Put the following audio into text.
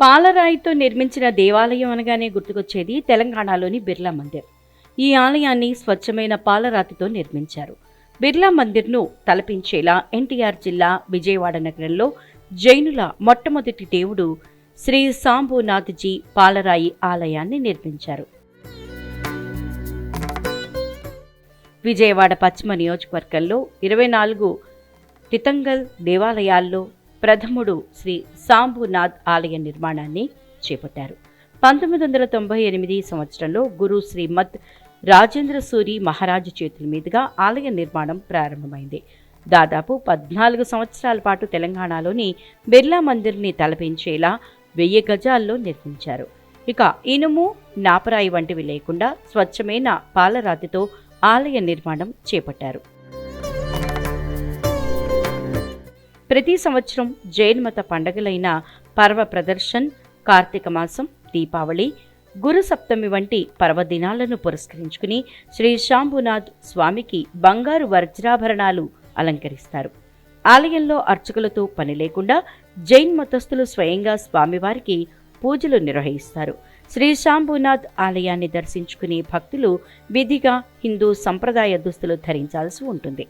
పాలరాయితో నిర్మించిన దేవాలయం అనగానే గుర్తుకొచ్చేది తెలంగాణలోని బిర్లా మందిర్. ఈ ఆలయాన్ని స్వచ్ఛమైన పాలరాతితో నిర్మించారు. బిర్లా మందిర్ను తలపించేలా ఎన్టీఆర్ జిల్లా విజయవాడ నగరంలో జైనుల మొట్టమొదటి దేవుడు శ్రీ సాంబునాథ్జీ పాలరాయి ఆలయాన్ని నిర్మించారు. విజయవాడ పశ్చిమ నియోజకవర్గంలో ఇరవై నాలుగు తితంగల్ దేవాలయాల్లో ప్రథముడు శ్రీ సాంబునాథ్ ఆలయ నిర్మాణాన్ని చేపట్టారు. పంతొమ్మిది వందల తొంభై ఎనిమిది సంవత్సరంలో గురు శ్రీమద్ రాజేంద్ర సూరి మహారాజు చేతుల మీదుగా ఆలయ నిర్మాణం ప్రారంభమైంది. దాదాపు పద్నాలుగు సంవత్సరాల పాటు తెలంగాణలోని బిర్లా మందిర్ని తలపించేలా వెయ్యి గజాల్లో నిర్మించారు. ఇక ఇనుము నాపరాయి వంటివి లేకుండా స్వచ్ఛమైన పాలరాతితో ఆలయ నిర్మాణం చేపట్టారు. ప్రతి సంవత్సరం జైన్ మత పండగలైన పర్వ ప్రదర్శన్ కార్తీక మాసం దీపావళి గురు సప్తమి వంటి పర్వదినాలను పురస్కరించుకుని శ్రీ శాంభునాథ్ స్వామికి బంగారు వజ్రాభరణాలు అలంకరిస్తారు. ఆలయంలో అర్చకులతో పని లేకుండా జైన్ మతస్థులు స్వయంగా స్వామివారికి పూజలు నిర్వహిస్తారు. శ్రీ శాంభునాథ్ ఆలయాన్ని దర్శించుకునే భక్తులు విధిగా హిందూ సంప్రదాయ దుస్తులు ధరించాల్సి ఉంటుంది.